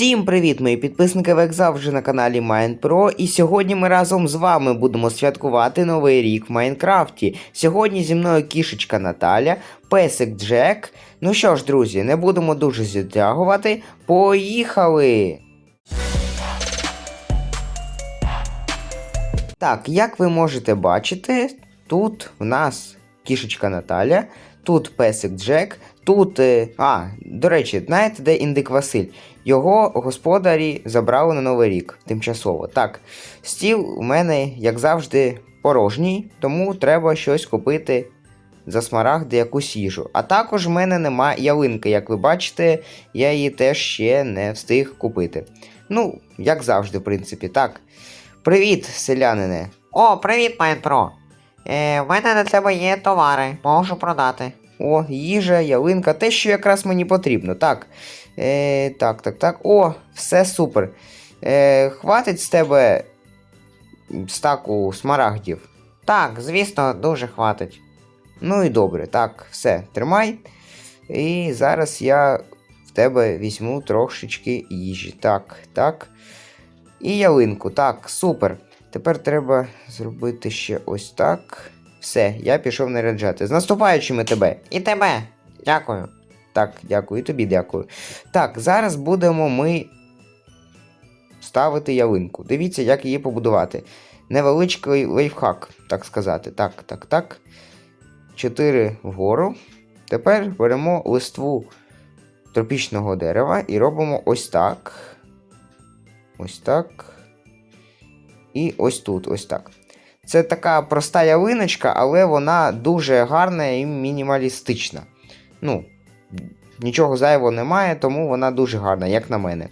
Всім привіт, мої підписники, ви як завжди на каналі MinePro. І сьогодні ми разом з вами будемо святкувати новий рік в Майнкрафті. Сьогодні зі мною кішечка Наталя, песик Джек. Ну що ж, друзі, не будемо дуже затягувати. Поїхали! Так, як ви можете бачити, тут в нас кішечка Наталя, тут песик Джек, тут. е, А, до речі, знаєте, де індик Василь? Його господарі забрали на Новий рік тимчасово. Так, стіл у мене, як завжди, порожній, тому треба щось купити за смарагди якусь їжу. А також в мене нема ялинки, як ви бачите, я її теж ще не встиг купити. Ну, як завжди, в принципі, так. Привіт, селянине. О, привіт, Майнпро. Е, в мене на тебе є товари, можу продати. О, їжа, ялинка, те, що якраз мені потрібно. Так. Е, так, так, так. О, все супер. Е, хватить з тебе стаку смарагдів. Так, звісно, дуже хватить. Ну і добре, так, все, тримай. І зараз я в тебе візьму трошечки їжі. Так, так. І ялинку. Так, супер. Тепер треба зробити ще ось так. Все, я пішов наряджати. З наступаючими тебе. І тебе. Дякую. Так, дякую, і тобі дякую. Так, зараз будемо ми ставити ялинку. Дивіться, як її побудувати. Невеличкий лайфхак, так сказати. Так, так, так. Чотири вгору. Тепер беремо листву тропічного дерева і робимо ось так. Ось так. І ось тут, ось так. Це така проста ялиночка, але вона дуже гарна і мінімалістична. Ну, нічого зайвого немає, тому вона дуже гарна, як на мене.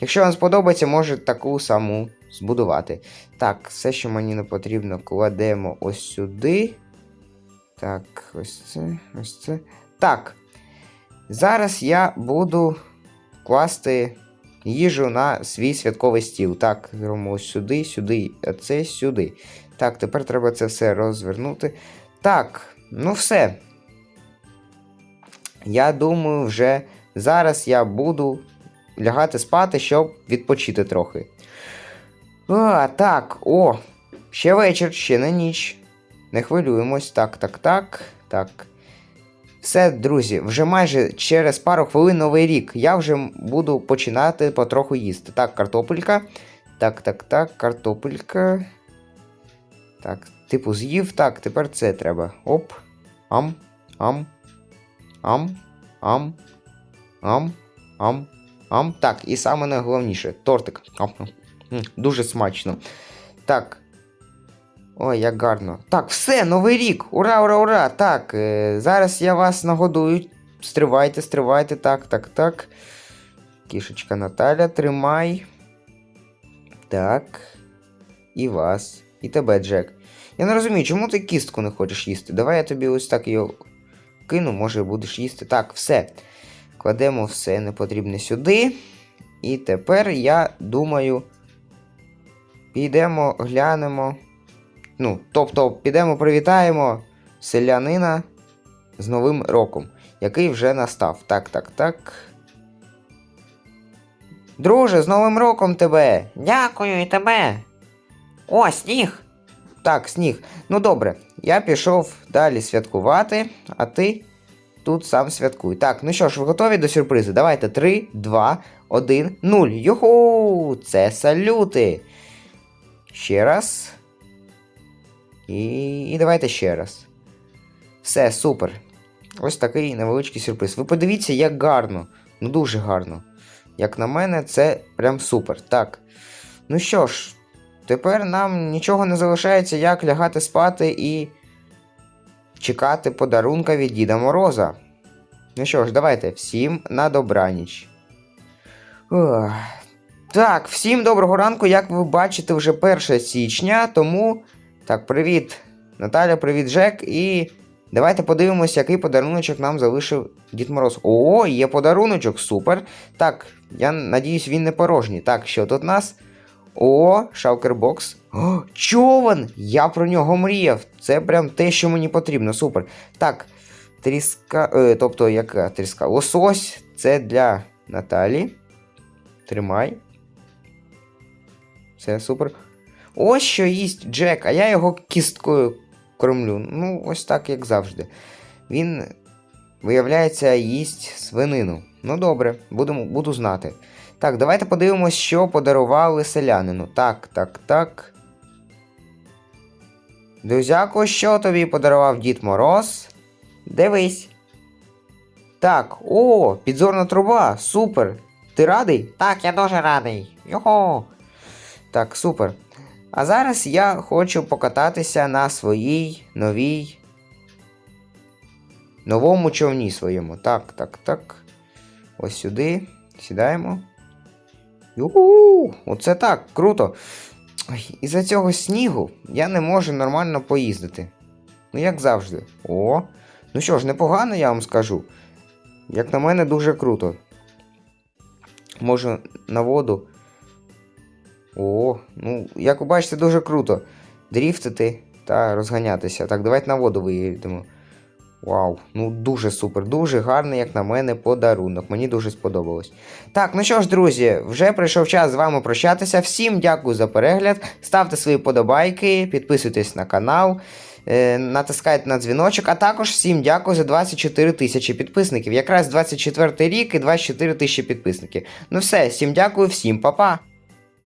Якщо вам сподобається, може таку саму збудувати. Так, все, що мені не потрібно, кладемо ось сюди. Так, ось це, ось це. Так. Зараз я буду класти їжу на свій святковий стіл. Так, зробимо сюди, сюди, а це сюди. Так, тепер треба це все розвернути. Так, ну все. Я думаю, вже зараз я буду лягати спати, щоб відпочити трохи. А, так, о, ще вечір, ще не ніч. Не хвилюємось. Так, так, так, так. Все, друзі, вже майже через пару хвилин новий рік. Я вже буду починати потроху їсти. Так, картопелька. Так, так, так, картопелька. Так, типу з'їв. Так, тепер це треба. Оп. Ам. Ам. Ам. Ам. Ам. Ам. Ам. Так, і саме найголовніше тортик. Ам. Дуже смачно. Так. Ой, як гарно. Так, все, новий рік! Ура, ура, ура! Так, е, зараз я вас нагодую. Стривайте, стривайте. Так, так, так. Кішечка Наталя, тримай. Так. І вас. І тебе, Джек. Я не розумію, чому ти кістку не хочеш їсти? Давай я тобі ось так її кину, може будеш їсти. Так, все. Кладемо все непотрібне сюди. І тепер я думаю. Підемо, глянемо. Ну, тобто, підемо привітаємо селянина з Новим роком, який вже настав. Так, так, так. Друже, з Новим роком тебе! Дякую і тебе. О, сніг. Так, сніг. Ну добре, я пішов далі святкувати, а ти тут сам святкуй. Так, ну що ж, ви готові до сюрпризу? Давайте 3, 2, 1, 0. Юху! Це салюти. Ще раз. І, і давайте ще раз. Все, супер. Ось такий невеличкий сюрприз. Ви подивіться, як гарно. Ну дуже гарно. Як на мене, це прям супер. Так. Ну що ж, тепер нам нічого не залишається, як лягати спати і чекати подарунка від Діда Мороза. Ну що ж, давайте, всім на добраніч. Ох. Так, всім доброго ранку, як ви бачите, вже 1 січня, тому. Так, привіт, Наталя, привіт, Жек. І давайте подивимося, який подаруночок нам залишив Дід Мороз. О, є подаруночок, супер. Так, я надіюсь, він не порожній. Так, що тут у нас? О, шалкербокс. О, човен! Я про нього мріяв. Це прям те, що мені потрібно. Супер. Так, тріска. Е, тобто, яка тріска? Лосось це для Наталі. Тримай. Все, супер. Ось що їсть Джек, а я його кісткою кормлю. Ну, ось так, як завжди. Він, виявляється, їсть свинину. Ну добре, будемо, буду знати. Так, давайте подивимось, що подарували селянину. Так, так, так. Друзяко, що тобі подарував Дід Мороз? Дивись. Так, о, підзорна труба, супер. Ти радий? Так, я дуже радий. Його. Так, супер. А зараз я хочу покататися на своїй новій. Новому човні своєму. Так, так, так. Ось сюди. Сідаємо. Юху! Оце так, круто. Ой, із-за цього снігу я не можу нормально поїздити. Ну, як завжди. О! Ну що ж, непогано, я вам скажу. Як на мене, дуже круто. Можу на воду. О, ну, як ви бачите, дуже круто. Дріфтити та розганятися. Так, давайте на воду виїдемо. Вау, ну дуже супер, дуже гарний, як на мене, подарунок. Мені дуже сподобалось. Так, ну що ж, друзі, вже прийшов час з вами прощатися. Всім дякую за перегляд. Ставте свої подобайки, підписуйтесь на канал, е, натискайте на дзвіночок, а також всім дякую за 24 тисячі підписників. Якраз 24 рік і 24 тисячі підписників. Ну все, всім дякую, всім па-па!